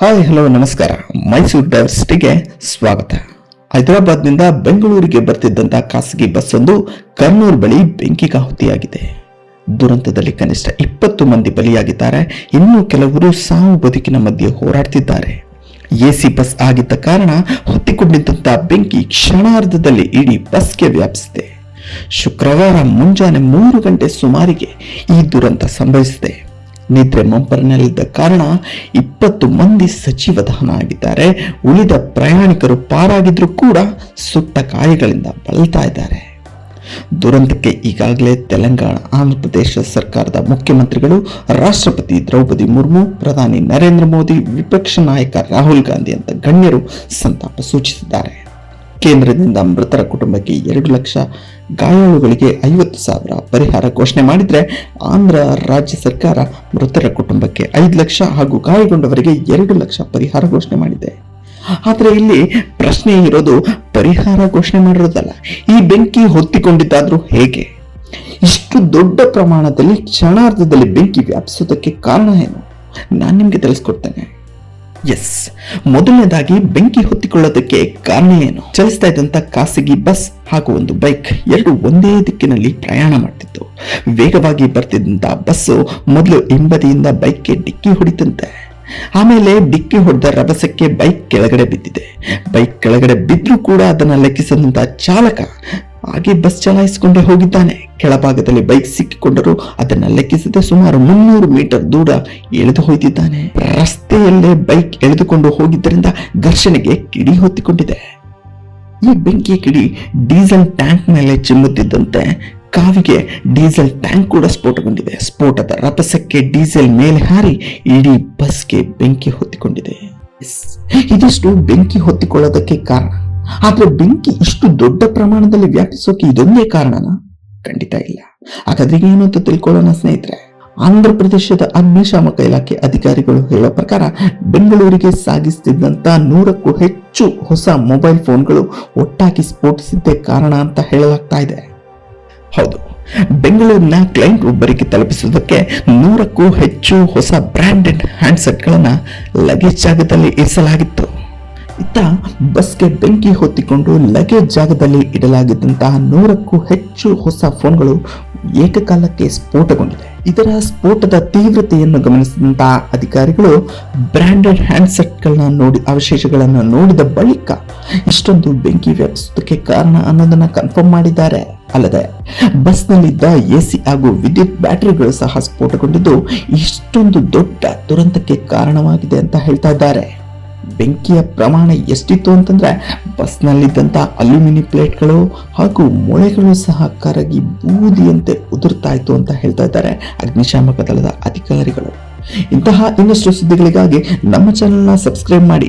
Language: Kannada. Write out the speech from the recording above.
ಹಾಯ್ ಹಲೋ ನಮಸ್ಕಾರ. ಮೈಸೂರು ಡೈವರ್ಸಿಟಿಗೆ ಸ್ವಾಗತ. ಹೈದರಾಬಾದ್ನಿಂದ ಬೆಂಗಳೂರಿಗೆ ಬರ್ತಿದ್ದಂಥ ಖಾಸಗಿ ಬಸ್ ಒಂದು ಬಳಿ ಬಳಿ ಬೆಂಕಿಗಾಹುತಿಯಾಗಿದೆ ದುರಂತದಲ್ಲಿ ಕನಿಷ್ಠ ಇಪ್ಪತ್ತು ಮಂದಿ ಬಲಿಯಾಗಿದ್ದಾರೆ. ಇನ್ನೂ ಕೆಲವರು ಸಾವು ಬದುಕಿನ ಮಧ್ಯೆ ಹೋರಾಡ್ತಿದ್ದಾರೆ. ಎಸಿ ಬಸ್ ಆಗಿದ್ದ ಕಾರಣ ಹೊತ್ತಿಕೊಂಡಿದ್ದಂಥ ಬೆಂಕಿ ಕ್ಷಣಾರ್ಧದಲ್ಲಿ ಇಡೀ ಬಸ್ಗೆ ವ್ಯಾಪಿಸಿದೆ. ಶುಕ್ರವಾರ ಮುಂಜಾನೆ ಮೂರು ಗಂಟೆ ಸುಮಾರಿಗೆ ಈ ದುರಂತ ಸಂಭವಿಸಿದೆ. ನಿದ್ರೆ ಮಂಪರಿನಲ್ಲಿದ್ದ ಕಾರಣ ಇಪ್ಪತ್ತು ಮಂದಿ ಸಚಿವ ದಹನ ಆಗಿದ್ದಾರೆ ಉಳಿದ ಪ್ರಯಾಣಿಕರು ಪಾರಾಗಿದ್ರೂ ಕೂಡ ಸುಟ್ಟ ಕಾಯಗಳಿಂದ ಬಳಲ್ತಾ ಇದ್ದಾರೆ. ದುರಂತಕ್ಕೆ ಈಗಾಗಲೇ ತೆಲಂಗಾಣ ಆಂಧ್ರ ಪ್ರದೇಶ ಸರ್ಕಾರದ ಮುಖ್ಯಮಂತ್ರಿಗಳು ರಾಷ್ಟ್ರಪತಿ ದ್ರೌಪದಿ ಮುರ್ಮು, ಪ್ರಧಾನಿ ನರೇಂದ್ರ ಮೋದಿ, ವಿಪಕ್ಷ ನಾಯಕ ರಾಹುಲ್ ಗಾಂಧಿ ಅಂತ ಗಣ್ಯರು ಸಂತಾಪ ಸೂಚಿಸಿದ್ದಾರೆ. ಕೇಂದ್ರದಿಂದ ಮೃತರ ಕುಟುಂಬಕ್ಕೆ ಎರಡು ಲಕ್ಷ ಗಾಯಾಳುಗಳಿಗೆ ಐವತ್ತು ಸಾವಿರ ಪರಿಹಾರ ಘೋಷಣೆ ಮಾಡಿದರೆ ಆಂಧ್ರ ರಾಜ್ಯ ಸರ್ಕಾರ ಮೃತರ ಕುಟುಂಬಕ್ಕೆ ಐದು ಲಕ್ಷ ಹಾಗೂ ಗಾಯಗೊಂಡವರಿಗೆ ಎರಡು ಲಕ್ಷ ಪರಿಹಾರ ಘೋಷಣೆ ಮಾಡಿದೆ. ಆದರೆ ಇಲ್ಲಿ ಪ್ರಶ್ನೆ ಇರೋದು ಪರಿಹಾರ ಘೋಷಣೆ ಮಾಡಿರೋದಲ್ಲ, ಈ ಬೆಂಕಿ ಹೊತ್ತಿಕೊಂಡಿದ್ದಾದರೂ ಹೇಗೆ? ಇಷ್ಟು ದೊಡ್ಡ ಪ್ರಮಾಣದಲ್ಲಿ ಕ್ಷಣಾರ್ಧದಲ್ಲಿ ಬೆಂಕಿ ವ್ಯಾಪಿಸೋದಕ್ಕೆ ಕಾರಣ ಏನು? ನಾನು ನಿಮಗೆ ತಿಳಿಸ್ಕೊಡ್ತೇನೆ. ಎಸ್ ಮೊದಲನೇದಾಗಿ ಬೆಂಕಿ ಹೊತ್ತಿಕೊಳ್ಳೋದಕ್ಕೆ ಕಾರಣ ಏನು? ಚಲಿಸ್ತಾ ಇದ್ದಂತ ಖಾಸಗಿ ಬಸ್ ಹಾಗೂ ಒಂದು ಬೈಕ್ ಎರಡು ಒಂದೇ ದಿಕ್ಕಿನಲ್ಲಿ ಪ್ರಯಾಣ ಮಾಡ್ತಿತ್ತು. ವೇಗವಾಗಿ ಬರ್ತಿದ್ದಂತ ಬಸ್ಸು ಮೊದಲು ಹಿಂಬದಿಯಿಂದ ಬೈಕ್ಗೆ ಡಿಕ್ಕಿ ಹೊಡಿತಂತೆ. ಆಮೇಲೆ ಡಿಕ್ಕಿ ಹೊಡೆದ ರಭಸಕ್ಕೆ ಬೈಕ್ ಕೆಳಗಡೆ ಬಿದ್ದಿದೆ. ಬೈಕ್ ಕೆಳಗಡೆ ಬಿದ್ದರೂ ಕೂಡ ಅದನ್ನು ಲೆಕ್ಕಿಸದಂತ ಚಾಲಕ ಹಾಗೆ ಬಸ್ ಚಲಾಯಿಸಿಕೊಂಡೇ ಹೋಗಿದ್ದಾನೆ. ಕೆಳಭಾಗದಲ್ಲಿ ಬೈಕ್ ಸಿಕ್ಕಿಕೊಂಡರೂ ಅದನ್ನ ಲೆಕ್ಕಿಸದೆ ಸುಮಾರು ಮುನ್ನೂರು ಮೀಟರ್ ದೂರ ಎಳೆದು ಹೋಯ್ತಿದ್ದಾನೆ. ರಸ್ತೆಯಲ್ಲೇ ಬೈಕ್ ಎಳೆದುಕೊಂಡು ಹೋಗಿದ್ದರಿಂದ ಘರ್ಷಣೆಗೆ ಕಿಡಿ ಹೊತ್ತಿಕೊಂಡಿದೆ. ಈ ಬೆಂಕಿಯ ಕಿಡಿ ಡೀಸೆಲ್ ಟ್ಯಾಂಕ್ ಮೇಲೆ ಚಿಮ್ಮುತ್ತಿದ್ದಂತೆ ಕಾವಿಗೆ ಡೀಸೆಲ್ ಟ್ಯಾಂಕ್ ಕೂಡ ಸ್ಫೋಟಗೊಂಡಿದೆ. ಸ್ಫೋಟದ ರಭಸಕ್ಕೆ ಡೀಸೆಲ್ ಮೇಲೆ ಹಾರಿ ಇಡೀ ಬಸ್ಗೆ ಬೆಂಕಿ ಹೊತ್ತಿಕೊಂಡಿದೆ. ಇದಿಷ್ಟು ಬೆಂಕಿ ಹೊತ್ತಿಕೊಳ್ಳೋದಕ್ಕೆ ಕಾರಣ. ಆದ್ರೆ ಬೆಂಕಿ ಇಷ್ಟು ದೊಡ್ಡ ಪ್ರಮಾಣದಲ್ಲಿ ವ್ಯಾಪಿಸೋಕೆ ಇದೊಂದೇ ಕಾರಣನ? ಖಂಡಿತ ಇಲ್ಲ. ಹಾಗಾದ್ರೆ ಏನು ಅಂತ ತಿಳ್ಕೊಳ್ಳೋಣ ಸ್ನೇಹಿತರೆ? ಆಂಧ್ರ ಪ್ರದೇಶದ ಅಗ್ನಿಶಾಮಕ ಇಲಾಖೆ ಅಧಿಕಾರಿಗಳು ಹೇಳೋ ಪ್ರಕಾರ ಬೆಂಗಳೂರಿಗೆ ಸಾಗಿಸುತ್ತಿದ್ದಂತ ನೂರಕ್ಕೂ ಹೆಚ್ಚು ಹೊಸ ಮೊಬೈಲ್ ಫೋನ್ಗಳು ಒಟ್ಟಾಗಿ ಸ್ಫೋಟಿಸಿದ್ದೇ ಕಾರಣ ಅಂತ ಹೇಳಲಾಗ್ತಾ ಇದೆ. ಹೌದು. ಬೆಂಗಳೂರಿನ ಕ್ಲೈಂಟ್ ಒಬ್ಬರಿಗೆ ತಲುಪಿಸುವುದಕ್ಕೆ ನೂರಕ್ಕೂ ಹೆಚ್ಚು ಹೊಸ ಬ್ರ್ಯಾಂಡೆಡ್ ಹ್ಯಾಂಡ್ಸೆಟ್ಗಳನ್ನು ಲಗೇಜ್ ಜಾಗದಲ್ಲಿ ಇರಿಸಲಾಗಿತ್ತು. ಇತ್ತ ಬಸ್ಗೆ ಬೆಂಕಿ ಹೊತ್ತಿಕೊಂಡು ಲಗೇಜ್ ಜಾಗದಲ್ಲಿ ಇಡಲಾಗಿದ್ದಂತಹ ನೂರಕ್ಕೂ ಹೆಚ್ಚು ಹೊಸ ಫೋನ್ಗಳು ಏಕಕಾಲಕ್ಕೆ ಸ್ಫೋಟಗೊಂಡಿದೆ ಇದರ ಸ್ಫೋಟದ ತೀವ್ರತೆಯನ್ನು ಗಮನಿಸಿದಂತಹ ಅಧಿಕಾರಿಗಳು ಬ್ರ್ಯಾಂಡೆಡ್ ಹ್ಯಾಂಡ್ಸೆಟ್ಗಳನ್ನ ನೋಡಿ ಅವಶೇಷಗಳನ್ನು ನೋಡಿದ ಬಳಿಕ ಇಷ್ಟೊಂದು ಬೆಂಕಿ ವ್ಯಾಪಿಸುವುದಕ್ಕೆ ಕಾರಣ ಅನ್ನೋದನ್ನ ಕನ್ಫರ್ಮ್ ಮಾಡಿದ್ದಾರೆ. ಅಲ್ಲದೆ ಬಸ್ನಲ್ಲಿದ್ದ ಎಸಿ ಹಾಗೂ ವಿದ್ಯುತ್ ಬ್ಯಾಟರಿಗಳು ಸಹ ಸ್ಫೋಟಗೊಂಡಿದ್ದು ಇಷ್ಟೊಂದು ದೊಡ್ಡ ದುರಂತಕ್ಕೆ ಕಾರಣವಾಗಿದೆ ಅಂತ ಹೇಳ್ತಾ ಇದ್ದಾರೆ. ಬೆಂಕಿಯ ಪ್ರಮಾಣ ಎಷ್ಟಿತ್ತು ಅಂತಂದ್ರೆ ಬಸ್ನಲ್ಲಿದ್ದಂಥ ಅಲ್ಯೂಮಿನಿ ಪ್ಲೇಟ್ಗಳು ಹಾಗೂ ಮೊಳೆಗಳು ಸಹ ಕರಗಿ ಬೂದಿಯಂತೆ ಉದುರ್ತಾ ಇತ್ತು ಅಂತ ಹೇಳ್ತಾ ಇದ್ದಾರೆ ಅಗ್ನಿಶಾಮಕ ದಳದ ಅಧಿಕಾರಿಗಳು. ಇಂತಹ ಇನ್ನಷ್ಟು ಸುದ್ದಿಗಳಿಗಾಗಿ ನಮ್ಮ ಚಾನಲ್ನ ಸಬ್ಸ್ಕ್ರೈಬ್ ಮಾಡಿ.